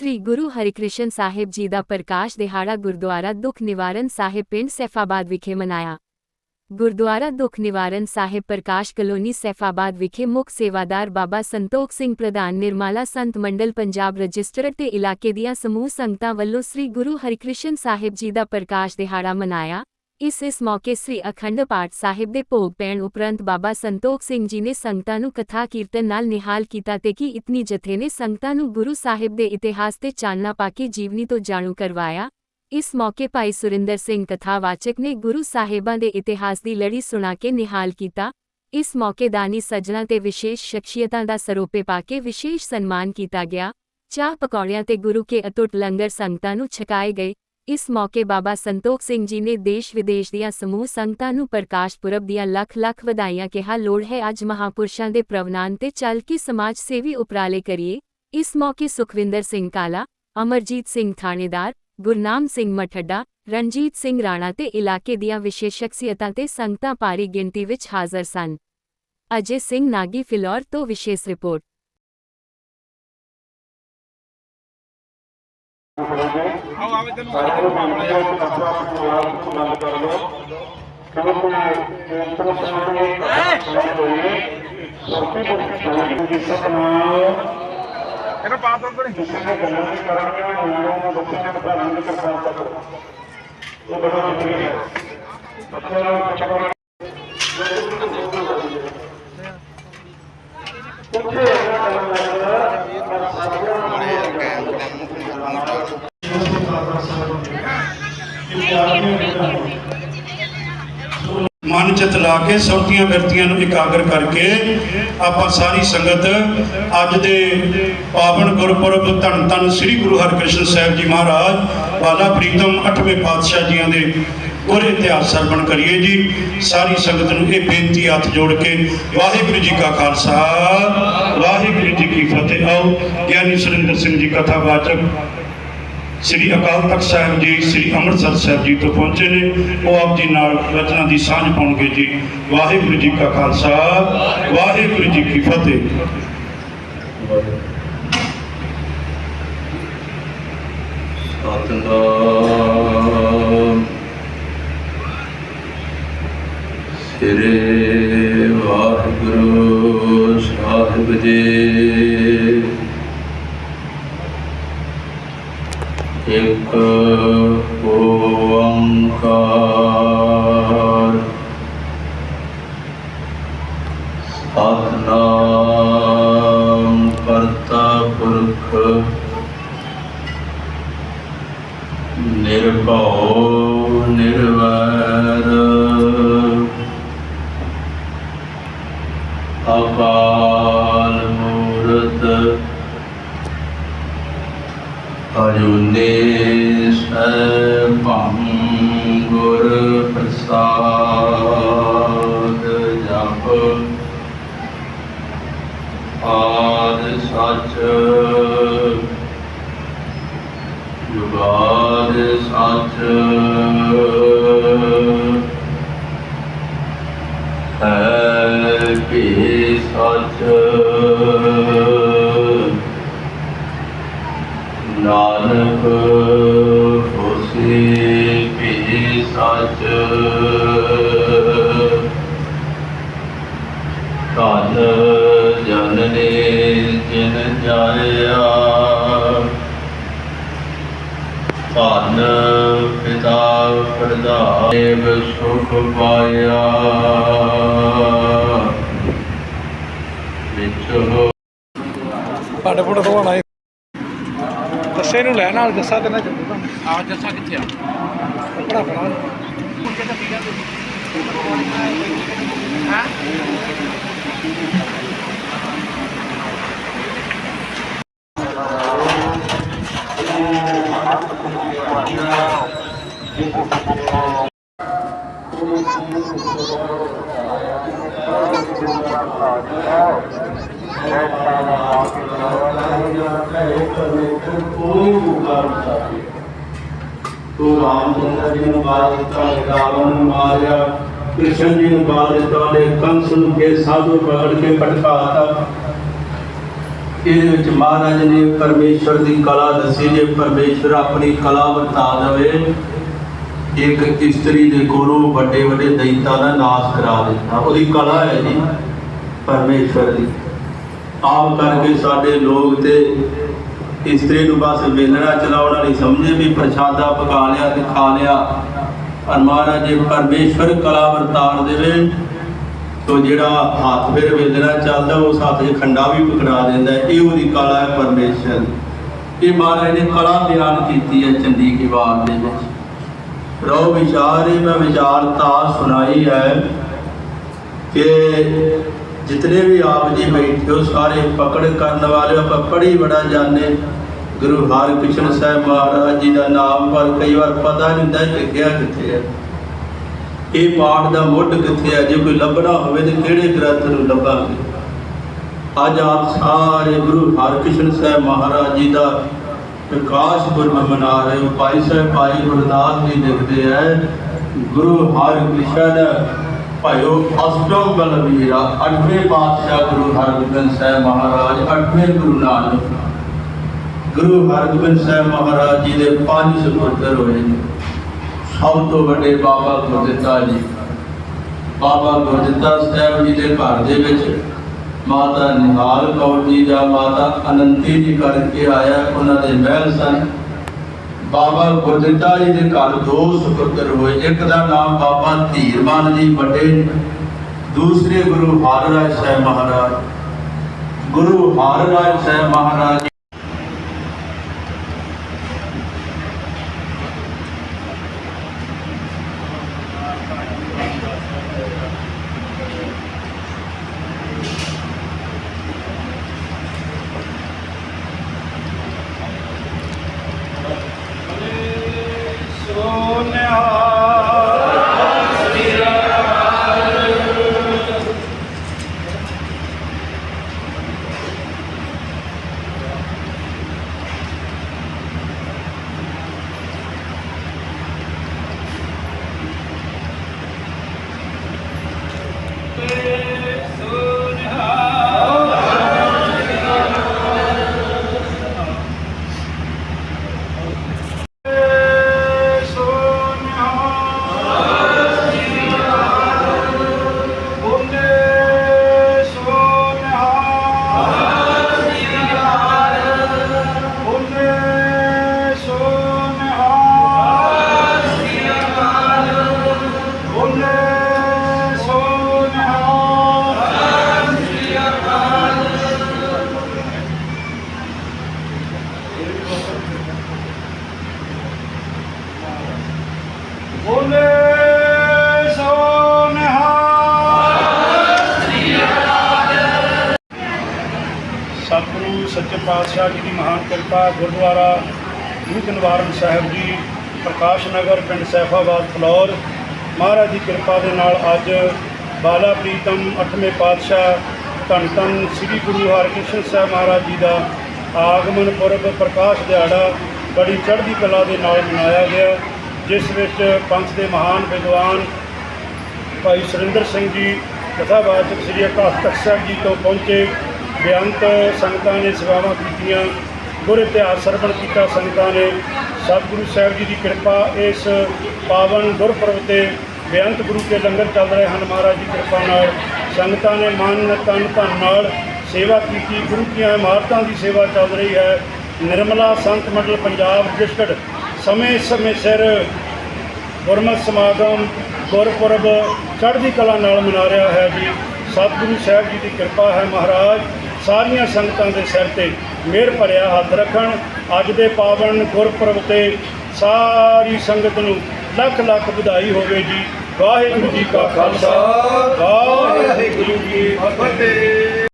ਸ੍ਰੀ ਗੁਰੂ ਹਰਿਕ੍ਰਿਸ਼ਨ ਸਾਹਿਬ ਜੀ ਦਾ ਪ੍ਰਕਾਸ਼ ਦਿਹਾੜਾ ਗੁਰਦੁਆਰਾ ਦੁੱਖ ਨਿਵਾਰਨ ਸਾਹਿਬ ਪਿੰਡ ਸੈਫਾਬਾਦ ਵਿਖੇ ਮਨਾਇਆ ਗੁਰਦੁਆਰਾ ਦੁੱਖ ਨਿਵਾਰਨ ਸਾਹਿਬ ਪ੍ਰਕਾਸ਼ ਕਲੋਨੀ ਸੈਫਾਬਾਦ ਵਿਖੇ ਮੁੱਖ ਸੇਵਾਦਾਰ ਬਾਬਾ ਸੰਤੋਖ ਸਿੰਘ ਪ੍ਰਧਾਨ ਨਿਰਮਾਲਾ ਸੰਤ ਮੰਡਲ ਪੰਜਾਬ ਰਜਿਸਟਰਡ ਤੇ ਇਲਾਕੇ ਦੀਆਂ ਸਮੂਹ ਸੰਗਤਾਂ ਵੱਲੋਂ ਸ੍ਰੀ ਗੁਰੂ ਹਰਿਕ੍ਰਿਸ਼ਨ ਸਾਹਿਬ ਜੀ ਦਾ ਪ੍ਰਕਾਸ਼ ਦਿਹਾੜਾ ਮਨਾਇਆ ਇਸ ਇਸ ਮੌਕੇ ਸ੍ਰੀ ਅਖੰਡ ਪਾਠ ਸਾਹਿਬ ਦੇ ਭੋਗ ਪੈਣ ਉਪਰੰਤ ਬਾਬਾ ਸੰਤੋਖ ਸਿੰਘ ਜੀ ਨੇ ਸੰਗਤਾਂ ਨੂੰ ਕਥਾ ਕੀਰਤਨ ਨਾਲ ਨਿਹਾਲ ਕੀਤਾ ਤੇ ਕਿ ਇਤਨੀ ਜਥੇ ਨੇ ਸੰਗਤਾਂ ਨੂੰ ਗੁਰੂ ਸਾਹਿਬ ਦੇ ਇਤਿਹਾਸ ਤੇ ਚਾਨਣਾ ਪਾ ਕੇ ਜੀਵਨੀ ਤੋਂ ਜਾਣੂ ਕਰਵਾਇਆ। ਇਸ ਮੌਕੇ ਭਾਈ ਸੁਰਿੰਦਰ ਸਿੰਘ ਕਥਾਵਾਚਕ ਨੇ ਗੁਰੂ ਸਾਹਿਬਾਂ ਦੇ ਇਤਿਹਾਸ ਦੀ ਲੜੀ ਸੁਣਾ ਕੇ ਨਿਹਾਲ ਕੀਤਾ। ਇਸ ਮੌਕੇ ਦਾਨੀ ਸੱਜਣਾ ਤੇ ਵਿਸ਼ੇਸ਼ ਸ਼ਖਸੀਅਤਾਂ ਦਾ ਸਰੋਪੇ ਪਾ ਕੇ ਵਿਸ਼ੇਸ਼ ਸਨਮਾਨ ਕੀਤਾ ਗਿਆ। ਚਾਹ ਪਕੌੜਿਆਂ ਤੇ ਗੁਰੂ ਕੇ ਅਟੁੱਟ ਲੰਗਰ ਸੰਗਤਾਂ ਨੂੰ ਛਕਾਏ ਗਏ। ਇਸ ਮੌਕੇ ਬਾਬਾ ਸੰਤੋਖ ਸਿੰਘ ਜੀ ਨੇ ਦੇਸ਼ ਵਿਦੇਸ਼ ਦੀਆਂ ਸਮੂਹ ਸੰਗਤਾਂ ਨੂੰ ਪ੍ਰਕਾਸ਼ ਪੁਰਬ ਦੀਆਂ ਲੱਖ ਲੱਖ ਵਧਾਈਆਂ ਕਿਹਾ, ਲੋੜ ਹੈ ਅੱਜ ਮਹਾਪੁਰਸ਼ਾਂ ਦੇ ਪ੍ਰਵਨਾਨ ਤੇ ਚੱਲ ਕੇ ਸਮਾਜ ਸੇਵੀ ਉਪਰਾਲੇ ਕਰੀਏ। ਇਸ ਮੌਕੇ ਸੁਖਵਿੰਦਰ ਸਿੰਘ ਕਾਲਾ, ਅਮਰਜੀਤ ਸਿੰਘ ਥਾਣੇਦਾਰ, ਗੁਰਨਾਮ ਸਿੰਘ ਮਠੱਡਾ, ਰਣਜੀਤ ਸਿੰਘ ਰਾਣਾ ਤੇ ਇਲਾਕੇ ਦੀਆਂ ਵਿਸ਼ੇਸ਼ ਸ਼ਖਸੀਅਤਾਂ ਤੇ ਸੰਗਤਾਂ ਭਾਰੀ ਗਿਣਤੀ ਵਿੱਚ ਹਾਜ਼ਰ ਸਨ। ਅਜੇ ਸਿੰਘ ਨਾਗੀ ਫਿਲੌਰ ਤੋਂ ਵਿਸ਼ੇਸ਼ ਰਿਪੋਰਟ। ਆਓ ਆਵੇ ਤੈਨੂੰ ਸਾਰੇ ਮਾਮਲੇ ਦੇ ਵਿੱਚ ਆਪਣਾ ਆਪਣਾ ਨੂੰ ਬੰਦ ਕਰ ਲਓ ਕਿਉਂਕਿ ਇਹ ਤਰ੍ਹਾਂ ਸਮਝੋ ਹੋਈ ਸੋਚੀ ਬੁੱਧੀ ਹੋਈ ਜਿਸ ਤਰ੍ਹਾਂ ਇਹਨੂੰ ਪਾ ਦੋ ਕਰੀ ਕਿਸੇ ਨੇ ਗੱਲਾਂ ਨਹੀਂ ਕਰਨੀਆਂ ਨਿਆਣਿਆਂ ਨੂੰ ਬੱਚਿਆਂ ਨੂੰ ਪੜ੍ਹਾਉਣ ਦੀ ਕਿਰਪਾਲਤਾ ਕਰੋ ਇਹ ਬੜਾ ਜ਼ਰੂਰੀ ਹੈ ਬੱਚਿਆਂ ਨੂੰ ਬੱਚਾ ਕਿੱਥੇ ਇਹਨਾਂ ਕੰਮ ਲੱਗਦਾ ਪਰ ਸਾਰਿਆਂ ਮਨ ਚਿਤ ਲਾ ਕੇ ਸੌਤੀਆਂ ਬਿਰਤੀਆਂ ਨੂੰ ਇਕਾਗਰ ਕਰਕੇ ਆਪਾਂ ਸਾਰੀ ਸੰਗਤ ਅੱਜ ਦੇ ਪਾਵਨ ਗੁਰਪੁਰਬ ਧੰਨ ਧੰਨ ਸ੍ਰੀ ਗੁਰੂ ਹਰਿਕ੍ਰਿਸ਼ਨ ਸਾਹਿਬ ਜੀ ਮਹਾਰਾਜ, ਬਾਲਾ ਪ੍ਰੀਤਮ 8ਵੇਂ ਪਾਤਸ਼ਾਹ ਜੀਆਂ ਦੇ ਗੁਰ ਇਤਿਹਾਸ ਸਰਵਣ ਕਰੀਏ ਜੀ। ਸਾਰੀ ਸੰਗਤ ਨੂੰ ਇਹ ਬੇਨਤੀ ਹੱਥ ਜੋੜ ਕੇ ਵਾਹਿਗੁਰੂ ਜੀ ਕਾ ਖਾਲਸਾ, ਵਾਹਿਗੁਰੂ ਜੀ ਕੀ ਫਤਿਹ। ਆਓ ਗਿਆਨੀ ਸੁਰਿੰਦਰ ਸਿੰਘ ਜੀ ਕਥਾ ਵਾਚਕ ਸ੍ਰੀ ਅਕਾਲ ਤਖਤ ਸਾਹਿਬ ਜੀ, ਸ੍ਰੀ ਅੰਮ੍ਰਿਤਸਰ ਸਾਹਿਬ ਜੀ ਤੋਂ ਪਹੁੰਚੇ ਨੇ। ਉਹ ਆਪ ਜੀ ਨਾਲ ਰਚਨਾ ਦੀ ਸਾਂਝ ਪਾਉਣਗੇ ਜੀ। ਵਾਹਿਗੁਰੂ ਜੀ ਕਾ ਖਾਲਸਾ, ਵਾਹਿਗੁਰੂ ਜੀ ਕੀ ਫਤਿਹ। ਸਤਨਾਮ। ਸ੍ਰੀ ਵਾਹਿਗੁਰੂ ਸਾਹਿਬ ਜੀ। ਇੱਕ ਓੰਕਾਰ ਸਤਨਾਮ ਕਰਤਾ ਪੁਰਖ ਨਿਰਭਉ ਨਿਰਵੈਰ ਅਕਾਲ ਮੂਰਤ ਅਜੂਨੇ ਸਭੰ ਗੁਰ ਪ੍ਰਸਾਦ ਜਪ। ਆਦ ਸੱਚ ਜੁਗਾਦ ਸਚ ਸੱਚ ਧਨ ਜਨਨੀ ਜਿਨ ਜਾਇਆ ਧਨ ਪਿਤਾ ਪ੍ਰਦਾਇਬ ਸੁਖ ਪਾਇਆ ਵਿੱਚ ਹੋ ਤੁਹਾਡੇ ਦੱਸੇ ਨੂੰ ਲੈ ਨਾਲ ਦੱਸਾ ਕਿੰਨਾ ਚੱਲਦਾ ਆ ਦੱਸਾ ਕਿੱਥੇ ਆ? ਕੱਪੜਾ ਫੜਾ ਤੂੰ ਰਾਮਚੰਦਰ ਜੀ ਨੂੰ ਮਾਰ ਦਿੱਤਾ, ਰਾਵਣ ਨੂੰ ਮਾਰਿਆ, ਕ੍ਰਿਸ਼ਨ ਜੀ ਨੂੰ ਮਾਰ ਦਿੱਤਾ ਨੇ ਕੰਸ ਨੂੰ ਕੇ ਸਾਧੂ ਪਕੜ ਕੇ ਪਟਕਾਤਾ ਇਹਦੇ ਵਿੱਚ ਮਹਾਰਾਜ ਨੇ ਪਰਮੇਸ਼ਵਰ ਦੀ ਕਲਾ ਦੱਸੀ, ਜੇ ਪਰਮੇਸ਼ਵਰ ਆਪਣੀ ਕਲਾ ਵਰਤਾ ਦੇਵੇ, ਇੱਕ ਇਸਤਰੀ ਦੇ ਕੋਲੋਂ ਵੱਡੇ ਵੱਡੇ ਦੈਂਤਾਂ ਦਾ ਨਾਸ਼ ਕਰਾ ਦਿੱਤਾ। ਉਹਦੀ ਕਲਾ ਹੈ ਜੀ ਪਰਮੇਸ਼ਵਰ ਦੀ। ਆਮ ਕਰਕੇ ਸਾਡੇ ਲੋਕ ਤੇ ਇਸਤਰੀ ਨੂੰ ਬਸ ਵੇਲਣਾ ਚਲਾਉਣਾ ਨਹੀਂ ਸਮਝੇ ਵੀ ਪ੍ਰਸ਼ਾਦਾ ਪਕਾ ਲਿਆ ਤੇ ਖਾ ਲਿਆ। ਪਰ ਮਹਾਰਾਜ ਜੇ, ਪਰਮੇਸ਼ਵਰ ਕਲਾ ਵਰਤਾਰ ਦੇਵੇ ਤੋ ਜਿਹੜਾ ਹੱਥ ਫਿਰ ਵੇਲਣਾ ਚੱਲਦਾ, ਉਸ ਹੱਥ 'ਚ ਖੰਡਾ ਵੀ ਪਕੜਾ ਦਿੰਦਾ ਇਹ ਉਹਦੀ ਕਲਾ ਹੈ ਪਰਮੇਸ਼ਰ ਇਹ ਮਹਾਰਾਜ ਨੇ ਕਲਾ ਬਿਆਨ ਕੀਤੀ ਹੈ ਚੰਡੀ ਕੀ ਬਾਤ ਦੇ ਵਿੱਚ। ਰੋ ਵਿਚਾਰੇ ਮੈਂ ਵਿਚਾਰਤਾ ਸੁਣਾਈ ਹੈ ਕਿ ਜਿਤਨੇ ਵੀ ਆਪ ਜੀ ਬੈਠੇ ਹੋ, ਸਾਰੇ ਪਕੜ ਕਰਨ ਵਾਲੇ ਆਪਾਂ ਪੜੀ ਬੜਾ ਜਾਣੇ ਗੁਰੂ ਹਰਿਕ੍ਰਿਸ਼ਨ ਸਾਹਿਬ ਮਹਾਰਾਜ ਜੀ ਦਾ ਨਾਮ ਪਰ ਕਈ ਵਾਰ ਪਤਾ ਨਹੀਂ ਹੁੰਦਾ ਇਹ ਲਿਖਿਆ ਕਿੱਥੇ ਹੈ ਇਹ ਪਾਠ ਦਾ ਮੁੱਢ ਕਿੱਥੇ ਹੈ ਜੇ ਕੋਈ ਲੱਭਣਾ ਹੋਵੇ ਤੇ ਕਿਹੜੇ ਗ੍ਰੰਥ ਨੂੰ ਲੱਭਾਂਗੇ? ਅੱਜ ਆਪ ਸਾਰੇ ਗੁਰੂ ਹਰਿਕ੍ਰਿਸ਼ਨ ਸਾਹਿਬ ਮਹਾਰਾਜ ਜੀ ਦਾ ਪ੍ਰਕਾਸ਼ ਪੁਰਬ ਮਨਾ ਰਹੇ ਹੋ। ਭਾਈ ਸਾਹਿਬ, ਭਾਈ ਗੁਰਦਾਸ ਜੀ ਲਿਖਦੇ ਹੈ ਗੁਰੂ ਹਰਿਕ੍ਰਿਸ਼ਨ ਭਾਇਓ ਅਸ਼ਟਮ ਬਲਵੀਰਾ ਅੱਠਵੇਂ ਪਾਤਸ਼ਾਹ ਗੁਰੂ ਹਰਗੋਬਿੰਦ ਸਾਹਿਬ ਮਹਾਰਾਜ, ਅੱਠਵੇਂ ਗੁਰੂ ਨਾਨਕ। ਗੁਰੂ ਹਰਗੋਬਿੰਦ ਸਾਹਿਬ ਮਹਾਰਾਜ ਜੀ ਦੇ ਪੰਜ ਸੁਪੁੱਤਰ ਹੋਏ ਸਭ ਤੋਂ ਵੱਡੇ ਬਾਬਾ ਗੁਰਦਿੱਤਾ ਜੀ। ਬਾਬਾ ਗੁਰਦਿੱਤਾ ਸਾਹਿਬ ਜੀ ਦੇ ਘਰ ਦੇ ਵਿੱਚ ਮਾਤਾ ਨਿਹਾਲ ਕੌਰ ਜੀ ਦਾ ਮਾਤਾ ਅਨੰਤੀ ਜੀ ਕਰਕੇ ਆਇਆ, ਉਹਨਾਂ ਦੇ ਮਹਿਲ ਸਨ। ਬਾਬਾ ਗੁਰਦਿੱਤਾ ਜੀ ਦੇ ਘਰ ਦੋ ਸੁਪੁੱਤਰ ਹੋਏ, ਇੱਕ ਦਾ ਨਾਮ ਬਾਬਾ ਧੀਰਮਾਨ ਜੀ, ਵੱਡੇ ਦੂਸਰੇ ਗੁਰੂ ਹਰਿਰਾਜ ਸਾਹਿਬ ਮਹਾਰਾਜ। ਗੁਰੂ ਹਰਿਰਾਜ ਸਾਹਿਬ ਮਹਾਰਾਜ Yeah. ਪਾਤਸ਼ਾਹ ਜੀ ਦੀ ਮਹਾਨ ਕਿਰਪਾ, ਗੁਰਦੁਆਰਾ ਗੁਰੂ ਨਿਵਾਰਨ ਸਾਹਿਬ ਜੀ, ਪ੍ਰਕਾਸ਼ ਨਗਰ, ਪਿੰਡ ਸੈਫਾਬਾਦ, ਫਲੌਰ। ਮਹਾਰਾਜ ਦੀ ਕਿਰਪਾ ਦੇ ਨਾਲ ਅੱਜ ਬਾਲਾ ਪ੍ਰੀਤਮ 8ਵੇਂ ਪਾਤਸ਼ਾਹ ਧੰਨ ਧੰਨ ਸ੍ਰੀ ਗੁਰੂ ਹਰਿਕ੍ਰਿਸ਼ਨ ਸਾਹਿਬ ਮਹਾਰਾਜ ਜੀ ਦਾ ਆਗਮਨ ਪੁਰਬ ਪ੍ਰਕਾਸ਼ ਦਿਹਾੜਾ ਬੜੀ ਚੜ੍ਹਦੀ ਕਲਾ ਦੇ ਨਾਲ ਮਨਾਇਆ ਗਿਆ, ਜਿਸ ਵਿੱਚ ਪੰਥ ਦੇ ਮਹਾਨ ਵਿਦਵਾਨ ਭਾਈ ਸੁਰਿੰਦਰ ਸਿੰਘ ਜੀ ਕਥਾਵਾਚਕ ਸ੍ਰੀ ਅਕਾਲ ਤਖਤ ਸਾਹਿਬ ਜੀ ਤੋਂ ਪਹੁੰਚੇ। ਬੇਅੰਤ ਸੰਗਤਾਂ ਨੇ ਸੇਵਾਵਾਂ ਕੀਤੀਆਂ ਗੁਰ ਇਤਿਹਾਸ ਸਰਵਣ ਕੀਤਾ ਸੰਗਤਾਂ ਨੇ। ਸਤਿਗੁਰੂ ਸਾਹਿਬ ਜੀ ਦੀ ਕਿਰਪਾ ਇਸ ਪਾਵਨ ਗੁਰਪੁਰਬ ਤੇ ਬੇਅੰਤ ਗੁਰੂ ਕੇ ਲੰਗਰ ਚੱਲ ਰਹੇ ਹਨ। ਮਹਾਰਾਜ ਦੀ ਕਿਰਪਾ ਨਾਲ ਸੰਗਤਾਂ ਨੇ ਮਨ, ਤਨ, ਧਨ ਨਾਲ ਸੇਵਾ ਕੀਤੀ। ਗੁਰੂ ਦੀਆਂ ਇਮਾਰਤਾਂ ਦੀ ਸੇਵਾ ਚੱਲ ਰਹੀ ਹੈ। ਨਿਰਮਲਾ ਸੰਤ ਮੰਡਲ ਪੰਜਾਬ ਡਿਸਟ੍ਰਿਕਟ ਸਮੇਂ ਸਮੇਂ ਸਿਰ ਗੁਰਮਤਿ ਸਮਾਗਮ ਗੁਰਪੁਰਬ ਚੜ੍ਹਦੀ ਕਲਾ ਨਾਲ ਮਨਾ ਰਿਹਾ ਹੈ ਜੀ। ਸਤਿਗੁਰੂ ਸਾਹਿਬ ਜੀ ਦੀ ਕਿਰਪਾ ਹੈ ਮਹਾਰਾਜ। ਸਾਰੀਆਂ ਸੰਗਤਾਂ ਦੇ ਸਿਰ ਤੇ ਮਿਹਰ ਭਰਿਆ ਹੱਥ ਰੱਖਣ। ਅੱਜ ਦੇ ਪਾਵਨ ਗੁਰਪੁਰਬ ਤੇ ਸਾਰੀ ਸੰਗਤ ਨੂੰ ਲੱਖ ਲੱਖ ਵਧਾਈ ਹੋਵੇ ਜੀ। ਵਾਹਿਗੁਰੂ ਜੀ ਕਾ ਖਾਲਸਾ। ਵਾਹਿਗੁਰੂ ਜੀ ਕੀ ਫਤਿਹ।